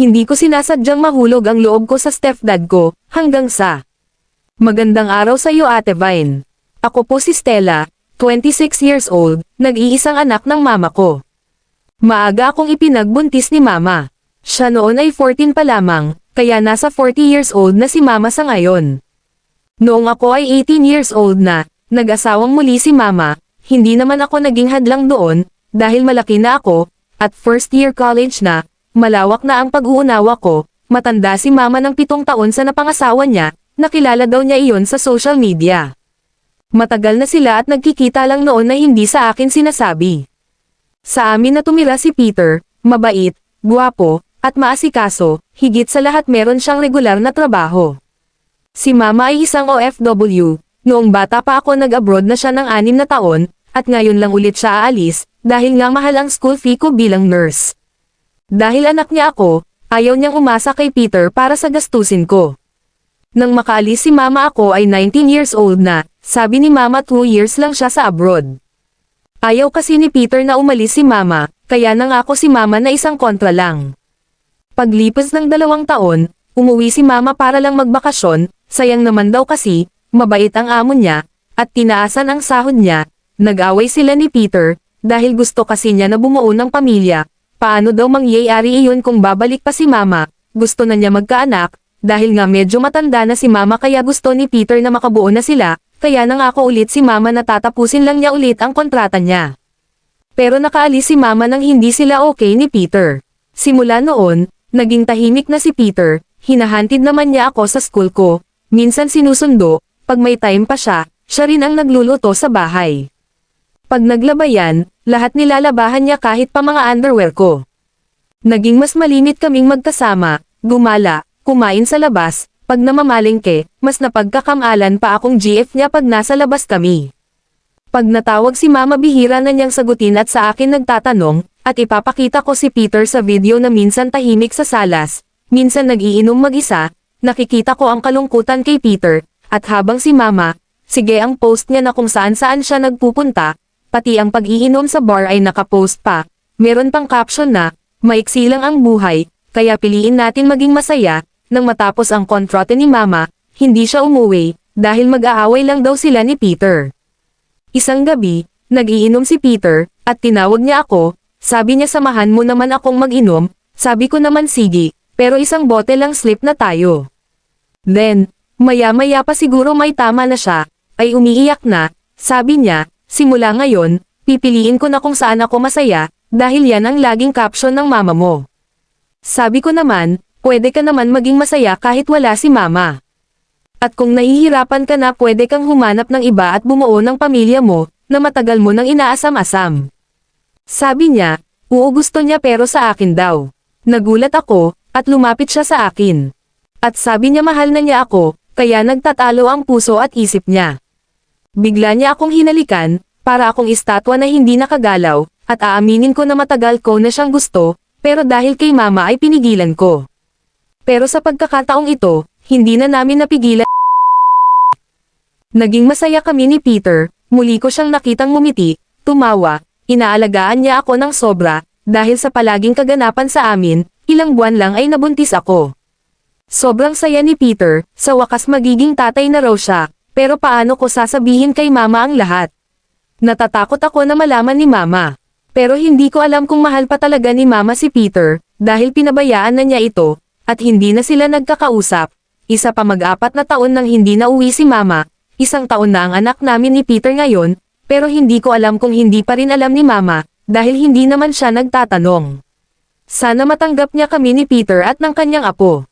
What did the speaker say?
Hindi ko sinasadyang mahulog ang loob ko sa stepdad ko, hanggang sa Magandang araw sa iyo Ate Vine. Ako po si Stella, 26 years old, nag-iisang anak ng mama ko. Maaga akong ipinagbuntis ni mama. Siya noon ay 14 pa lamang, kaya nasa 40 years old na si mama sa ngayon. Noong ako ay 18 years old na, nag-asawang muli si mama, hindi naman ako naging hadlang doon, dahil malaki na ako, at first year college na, malawak na ang pag-uunawa ko, matanda si mama ng pitong taon sa napangasawa niya, nakilala daw niya iyon sa social media. Matagal na sila at nagkikita lang noon na hindi sa akin sinasabi. Sa amin na tumira si Peter, mabait, guwapo, at maasikaso, higit sa lahat meron siyang regular na trabaho. Si mama ay isang OFW, noong bata pa ako nag-abroad na siya ng anim na taon, at ngayon lang ulit siya aalis, dahil nga mahal ang school fee ko bilang nurse. Dahil anak niya ako, ayaw niyang umasa kay Peter para sa gastusin ko. Nang makaalis si mama ako ay 19 years old na, sabi ni mama 2 years lang siya sa abroad. Ayaw kasi ni Peter na umalis si mama, kaya nangako si mama na isang kontra lang. Paglipas ng dalawang taon, umuwi si mama para lang magbakasyon, sayang naman daw kasi, mabait ang amo niya, at tinaasan ang sahod niya, nag-away sila ni Peter, dahil gusto kasi niya na bumuo ng pamilya, paano daw mangyayari iyon kung babalik pa si mama, gusto na niya magkaanak, dahil nga medyo matanda na si mama kaya gusto ni Peter na makabuo na sila, kaya nangako ulit si mama na tatapusin lang niya ulit ang kontrata niya. Pero nakaalis si mama nang hindi sila okay ni Peter. Simula noon, naging tahimik na si Peter, hinahantid naman niya ako sa school ko, minsan sinusundo, pag may time pa siya, siya rin ang nagluluto sa bahay. Pag naglabayan, lahat nilalabahan niya kahit pa mga underwear ko. Naging mas malimit kaming magkasama, gumala, kumain sa labas, pag namamalingke, mas napagkakamalan pa akong GF niya pag nasa labas kami. Pag natawag si mama bihira na niyang sagutin at sa akin nagtatanong, at ipapakita ko si Peter sa video na minsan tahimik sa salas, minsan nag-iinom mag-isa, nakikita ko ang kalungkutan kay Peter, at habang si mama, sige ang post niya na kung saan saan siya nagpupunta, pati ang pag-iinom sa bar ay nakapost pa, meron pang caption na, maiksi lang ang buhay, kaya piliin natin maging masaya, nang matapos ang kontrate ni mama, hindi siya umuwi, dahil mag-aaway lang daw sila ni Peter. Isang gabi, nag-iinom si Peter, at tinawag niya ako, sabi niya samahan mo naman akong mag-inom, sabi ko naman sige, pero isang bote lang slip na tayo. Then, maya-maya pa siguro may tama na siya, ay umiiyak na, sabi niya, simula ngayon, pipiliin ko na kung saan ako masaya, dahil yan ang laging caption ng mama mo. Sabi ko naman, pwede ka naman maging masaya kahit wala si mama. At kung nahihirapan ka na pwede kang humanap ng iba at bumuo ng pamilya mo, na matagal mo nang inaasam-asam. Sabi niya, oo gusto niya pero sa akin daw. Nagulat ako, at lumapit siya sa akin. At sabi niya mahal na niya ako, kaya nagtatalo ang puso at isip niya. Bigla niya akong hinalikan, para akong estatwa na hindi nakagalaw, at aaminin ko na matagal ko na siyang gusto, pero dahil kay mama ay pinigilan ko. Pero sa pagkakataong ito, hindi na namin napigilan. Naging masaya kami ni Peter, muli ko siyang nakitang ngumiti, tumawa, inaalagaan niya ako ng sobra, dahil sa palaging kaganapan sa amin, ilang buwan lang ay nabuntis ako. Sobrang saya ni Peter, sa wakas magiging tatay na raw siya, pero paano ko sasabihin kay mama ang lahat? Natatakot ako na malaman ni mama. Pero hindi ko alam kung mahal pa talaga ni mama si Peter, dahil pinabayaan na niya ito, at hindi na sila nagkakausap. Isa pa mag-apat na taon nang hindi na uwi si mama, isang taon na ang anak namin ni Peter ngayon, pero hindi ko alam kung hindi pa rin alam ni mama, dahil hindi naman siya nagtatanong. Sana matanggap niya kami ni Peter at ng kanyang apo.